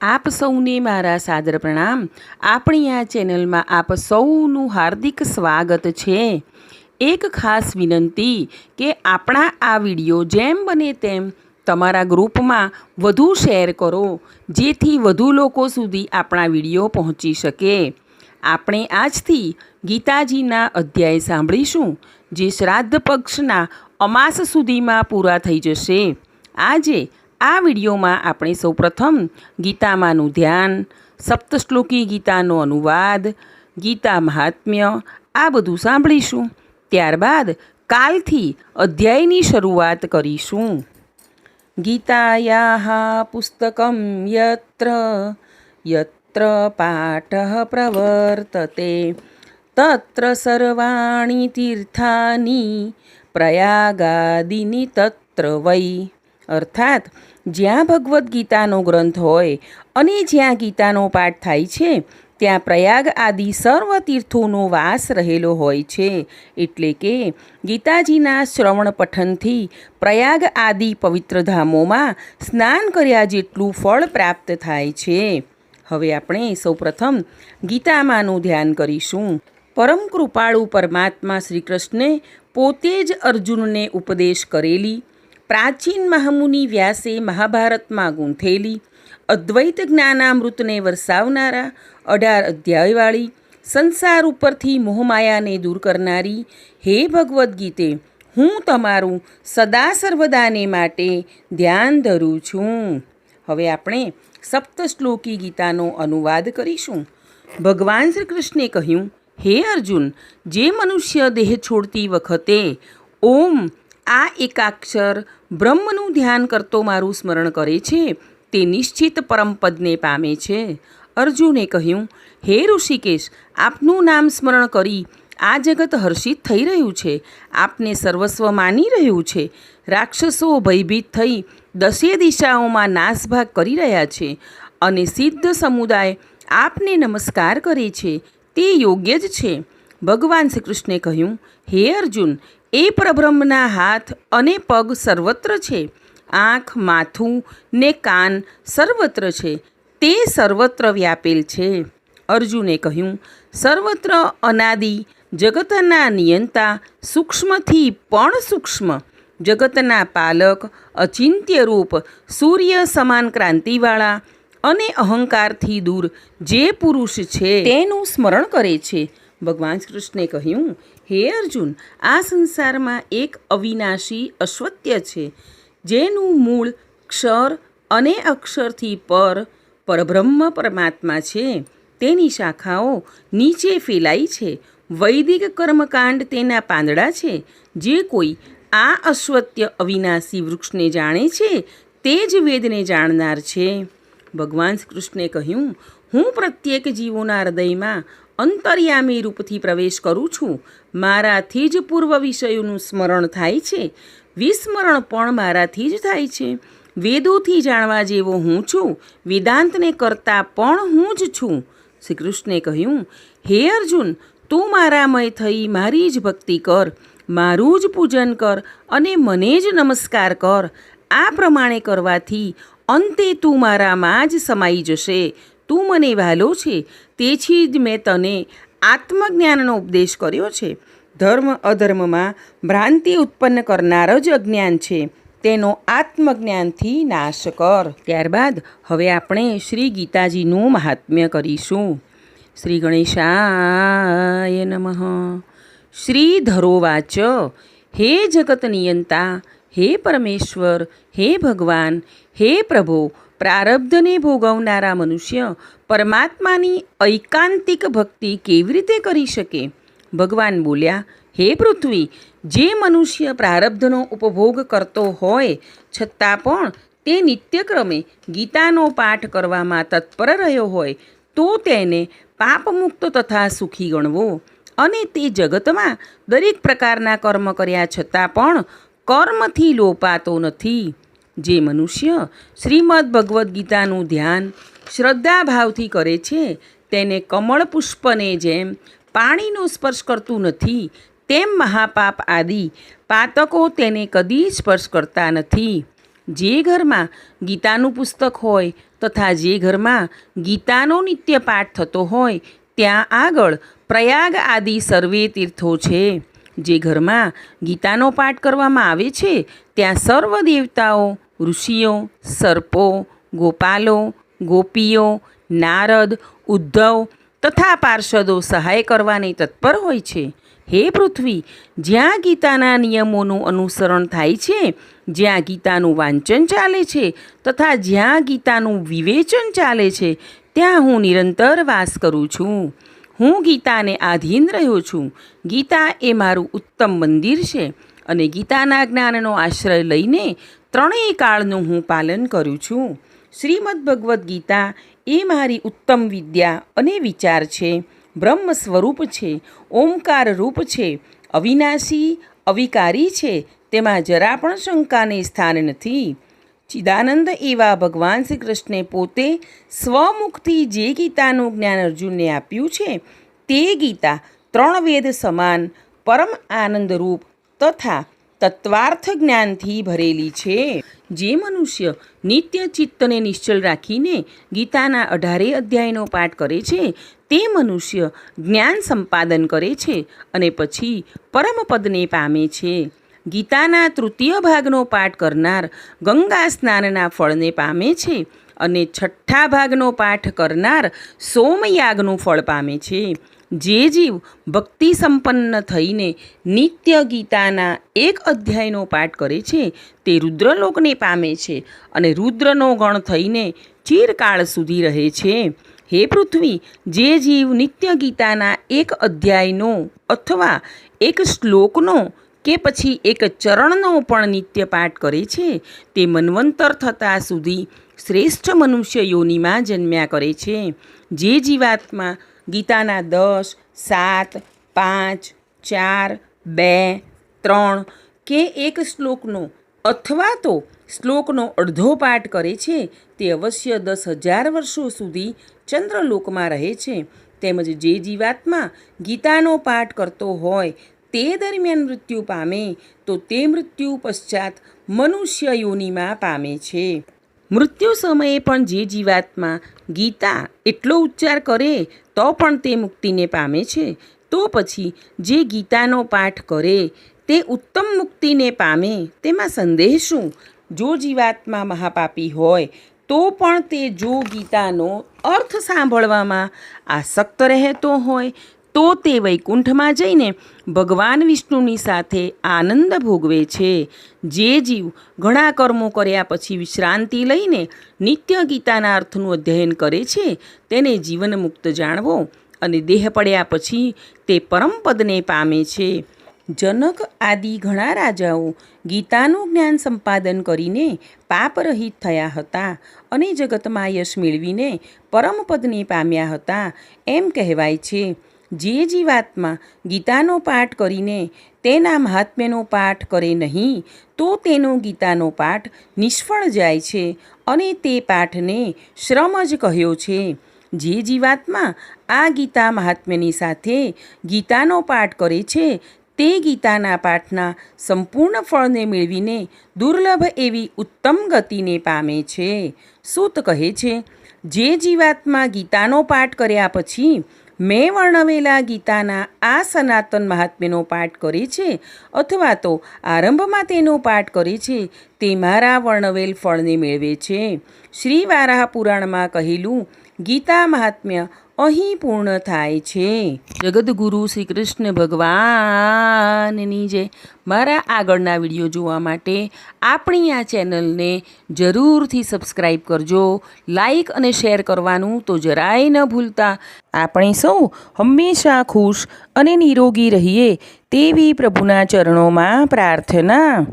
આપ સૌને મારા સાદર પ્રણામ. આપણી આ ચેનલમાં આપ સૌનું હાર્દિક સ્વાગત છે. એક ખાસ વિનંતી કે આપણા આ વીડિયો જેમ બને તેમ તમારા ગ્રુપમાં વધુ શેર કરો, જેથી વધુ લોકો સુધી આપણા વીડિયો પહોંચી શકે. આપણે આજથી ગીતાજીના અધ્યાય સાંભળીશું, જે શ્રાદ્ધ પક્ષના અમાસ સુધીમાં પૂરા થઈ જશે. આજે આ વિડીયોમાં આપણે સૌપ્રથમ ગીતામાંનું ધ્યાન, સપ્તશ્લોકી ગીતાનો અનુવાદ, ગીતા મહાત્મ્ય, આ બધું સાંભળીશું. ત્યારબાદ કાલથી અધ્યાયની શરૂઆત કરીશું. ગીતાયા પુસ્તકમ યત્ર યત્ર પાઠ પ્રવર્તતે, તત્ર સર્વાણી તીર્થાની પ્રયાગાદિની તત્ર વૈ. અર્થાત જ્યાં ભગવદ્ ગીતાનો ગ્રંથ હોય અને જ્યાં ગીતાનો પાઠ થાય છે, ત્યાં પ્રયાગ આદિ સર્વ તીર્થોનો વાસ રહેલો હોય છે. એટલે કે ગીતાજીના શ્રવણ પઠનથી પ્રયાગ આદિ પવિત્ર ધામોમાં સ્નાન કર્યા જેટલું ફળ પ્રાપ્ત થાય છે. હવે આપણે સૌપ્રથમ ગીતામાંનું ધ્યાન કરીશું. પરમ કૃપાળુ પરમાત્મા શ્રી કૃષ્ણે પોતે જ અર્જુનને ઉપદેશ કરેલી પ્રાચીન મહામુનિ વ્યાસે મહાભારતમાં ગૂંથેલી અદ્વૈત જ્ઞાનામૃતને વરસાવનારા, અઢાર અધ્યાયવાળી, સંસાર ઉપરથી મોહમાયાને દૂર કરનારી, હે ભગવદ્ ગીતે, હું તમારું સદા સર્વદાને માટે ધ્યાન ધરું છું. હવે આપણે સપ્તશ્લોકી ગીતાનો અનુવાદ કરીશું. ભગવાન શ્રી કૃષ્ણે કહ્યું, હે અર્જુન, જે મનુષ્ય દેહ છોડતી વખતે ઓમ આ એકાક્ષર બ્રહ્મનું ધ્યાન કરતો મારું સ્મરણ કરે છે, તે નિશ્ચિત પરમપદને પામે છે. અર્જુને કહ્યું, હે ઋષિકેશ, આપનું નામ સ્મરણ કરી આ જગત હર્ષિત થઈ રહ્યું છે. આપને સર્વસ્વ માની રહ્યું છે. રાક્ષસો ભયભીત થઈ દસે દિશાઓમાં નાસભાગ કરી રહ્યા છે અને સિદ્ધ સમુદાય આપને નમસ્કાર કરે છે. તે યોગ્ય જ છે. ભગવાન શ્રી કૃષ્ણે કહ્યું, હે અર્જુન, એ પરબ્રહ્મના હાથ અને પગ સર્વત્ર છે. આંખ, માથું ને કાન સર્વત્ર છે. તે સર્વત્ર વ્યાપેલ છે. અર્જુને કહ્યું, સર્વત્ર અનાદિ, જગતના નિયંતા, સૂક્ષ્મથી પણ સૂક્ષ્મ. જગતના પાલક અચિંત્ય રૂપ સૂર્ય સમાન ક્રાંતિવાળા અને અહંકારથી દૂર જે પુરુષ છે, તેનું સ્મરણ કરે છે. ભગવાન કૃષ્ણે કહ્યું, હે અર્જુન, આ સંસારમાં એક અવિનાશી અશ્વત્ય છે, જેનું મૂળ ક્ષર અને અક્ષરથી પર પરબ્રહ્મ પરમાત્મા છે. તેની શાખાઓ નીચે ફેલાઈ છે. વૈદિક કર્મકાંડ તેના પાંદડા છે. જે કોઈ આ અશ્વત્ય અવિનાશી વૃક્ષને જાણે છે, તે જ વેદને જાણનાર છે. ભગવાન કૃષ્ણે કહ્યું, હું પ્રત્યેક જીવોના હૃદયમાં અંતર્યામી રૂપથી પ્રવેશ કરું છું. મારાથી જ પૂર્વ વિષયોનું સ્મરણ થાય છે. વિસ્મરણ પણ મારાથી જ થાય છે. વેદોથી જાણવા જેવો હું છું. વેદાંતને કરતાં પણ હું જ છું. શ્રી કૃષ્ણે કહ્યું, હે અર્જુન, તું મારામય થઈ મારી જ ભક્તિ કર. મારું જ પૂજન કર અને મને જ નમસ્કાર કર. આ પ્રમાણે કરવાથી અંતે તું મારામાં જ સમાઈ જશે. તું મને વહાલો છે, તેથી જ મેં તને આત્મજ્ઞાનનો ઉપદેશ કર્યો છે. ધર્મ અધર્મમાં ભ્રાંતિ ઉત્પન્ન કરનાર જ અજ્ઞાન છે. તેનો આત્મજ્ઞાનથી નાશ કર. ત્યારબાદ હવે આપણે શ્રી ગીતાજીનું મહાત્મ્ય કરીશું. શ્રી ગણેશાય નમઃ. શ્રી ધરોવાચ. હે જગત નિયંતા, હે પરમેશ્વર, હે ભગવાન, હે પ્રભો પ્રારબ્ધને ભોગવનારા મનુષ્ય પરમાત્માની ઐકાંતિક ભક્તિ કેવી રીતે કરી શકે? ભગવાન બોલ્યા, હે પૃથ્વી, જે મનુષ્ય પ્રારબ્ધનો ઉપભોગ કરતો હોય, છતાં પણ તે નિત્યક્રમે ગીતાનો પાઠ કરવામાં તત્પર રહ્યો હોય, તો તેને પાપમુક્ત તથા સુખી ગણવો. અને તે જગતમાં દરેક પ્રકારના કર્મ કર્યા છતાં પણ કર્મથી લોપાતો નથી. જે મનુષ્ય શ્રીમદ ભગવદ્ ગીતાનું ધ્યાન શ્રદ્ધાભાવથી કરે છે, તેને કમળ પુષ્પને જેમ પાણીનો સ્પર્શ કરતું નથી, તેમ મહાપાપ આદિ પાતકો તેને કદી સ્પર્શ કરતા નથી. જે ઘરમાં ગીતાનું પુસ્તક હોય તથા જે ઘરમાં ગીતાનો નિત્ય પાઠ થતો હોય, ત્યાં આગળ પ્રયાગ આદિ સર્વે તીર્થો છે. જે ઘરમાં ગીતાનો પાઠ કરવામાં આવે છે, ત્યાં સર્વ દેવતાઓ ઋષિઓ, સર્પો, ગોપાલો, ગોપીઓ, નારદ, ઉદ્ધવ તથા પાર્ષદો સહાય કરવાની તત્પર હોય છે. હે પૃથ્વી, જ્યાં ગીતાના નિયમોનું અનુસરણ થાય છે, જ્યાં ગીતાનું વાંચન ચાલે છે તથા જ્યાં ગીતાનું વિવેચન ચાલે છે, ત્યાં હું નિરંતર વાસ કરું છું. હું ગીતાને આધીન રહ્યો છું. ગીતા એ મારું ઉત્તમ મંદિર છે. અને ગીતાના જ્ઞાનનો આશ્રય લઈને ત્રણેય કાળનું હું પાલન કરું છું. શ્રીમદ ભગવદ્ ગીતા એ મારી ઉત્તમ વિદ્યા અને વિચાર છે. બ્રહ્મ સ્વરૂપ છે, ઓમકાર રૂપ છે, અવિનાશી, અવિકારી છે, તેમાં જરા પણ શંકાને સ્થાન નથી. ચિદાનંદ એવા ભગવાન શ્રી કૃષ્ણે પોતે સ્વમુખથી જે ગીતાનું જ્ઞાન અર્જુનને આપ્યું છે, તે ગીતા ત્રણ વેદ સમાન પરમ આનંદરૂપ તથા તત્વાર્થ જ્ઞાનથી ભરેલી છે. જે મનુષ્ય નિત્ય ચિત્તને નિશ્ચલ રાખીને ગીતાના અઢારે અધ્યાયનો પાઠ કરે છે, તે મનુષ્ય જ્ઞાન સંપાદન કરે છે અને પછી પરમપદને પામે છે. ગીતાના તૃતીય ભાગનો પાઠ કરનાર ગંગા સ્નાનના ફળને પામે છે અને છઠ્ઠા ભાગનો પાઠ કરનાર સોમયાગનું ફળ પામે છે. જે જીવ ભક્તિ સંપન્ન થઈને નિત્ય ગીતાના એક અધ્યાયનો પાઠ કરે છે, તે રુદ્રલોકને પામે છે અને રુદ્રનો ગણ થઈને ચિરકાળ સુધી રહે છે. હે પૃથ્વી, જે જીવ નિત્ય ગીતાના એક અધ્યાયનો અથવા એક શ્લોકનો કે પછી એક ચરણનો પણ નિત્ય પાઠ કરે છે, તે મન્વંતર થતાં સુધી શ્રેષ્ઠ મનુષ્ય યોનિમાં જન્મ્યા કરે છે. જે જીવાત્મા ગીતાના દસ, સાત, પાંચ, ચાર, બે, ત્રણ કે એક શ્લોકનો અથવા તો શ્લોકનો અડધો પાઠ કરે છે તે અવશ્ય દસ હજાર વર્ષો સુધી ચંદ્રલોકમાં રહે છે. તેમજ જે જીવાત્મા ગીતાનો પાઠ કરતો હોય તે દરમિયાન મૃત્યુ પામે તો તે મૃત્યુ પશ્ચાત મનુષ્ય યોનિમાં પામે છે. મૃત્યુ સમયે પણ જે જીવાત્મા ગીતા એટલો ઉચ્ચાર કરે તો પણ તે મુક્તિને પામે છે. તો પછી જે ગીતાનો પાઠ કરે તે ઉત્તમ મુક્તિને પામે તેમાં સંદેહ શું? જો જીવાત્મા મહાપાપી હોય તો પણ તે જો ગીતાનો અર્થ સાંભળવામાં આસક્ત રહેતો હોય તો તે વૈકુંઠમાં જઈને ભગવાન વિષ્ણુની સાથે આનંદ ભોગવે છે. જે જીવ ઘણા કર્મો કર્યા પછી વિશ્રાંતિ લઈને નિત્ય ગીતાના અર્થનું અધ્યયન કરે છે, તેને જીવન મુક્ત જાણવો અને દેહ પડ્યા પછી તે પરમપદને પામે છે. જનક આદિ ઘણા રાજાઓ ગીતાનું જ્ઞાન સંપાદન કરીને પાપરહિત થયા હતા અને જગતમાં યશ મેળવીને પરમપદને પામ્યા હતા, એમ કહેવાય છે. જે જીવાત્મા ગીતાનો પાઠ કરીને તેના મહાત્મ્યનો પાઠ કરે નહીં, તો તેનો ગીતાનો પાઠ નિષ્ફળ જાય છે અને તે પાઠને શ્રમ જ કહ્યો છે. જે જીવાત્મા આ ગીતા મહાત્મ્યની સાથે ગીતાનો પાઠ કરે છે, તે ગીતાના પાઠના સંપૂર્ણ ફળને મેળવીને દુર્લભ એવી ઉત્તમ ગતિને પામે છે. સૂત કહે છે, જે જીવાત્મા ગીતાનો પાઠ કર્યા પછી મેં વર્ણવેલા ગીતાના આ સનાતન મહાત્મ્યનો પાઠ કરે છે, અથવા તો આરંભમાં તેનો પાઠ કરે છે, તે મારા વર્ણવેલ ફળને મેળવે છે. શ્રી વારાહ પુરાણમાં કહેલું, ગીતા મહાત્મ્ય અહીં પૂર્ણ થાય છે. જગદગુરુ શ્રી કૃષ્ણ ભગવાનની જે મારા આગળના વીડિયો જોવા માટે આપણી આ ચેનલને જરૂરથી સબસ્ક્રાઈબ કરજો લાઈક અને શેર કરવાનું તો જરાય ન ભૂલતા. આપણે સૌ હંમેશા ખુશ અને નિરોગી રહીએ તેવી પ્રભુના ચરણોમાં પ્રાર્થના.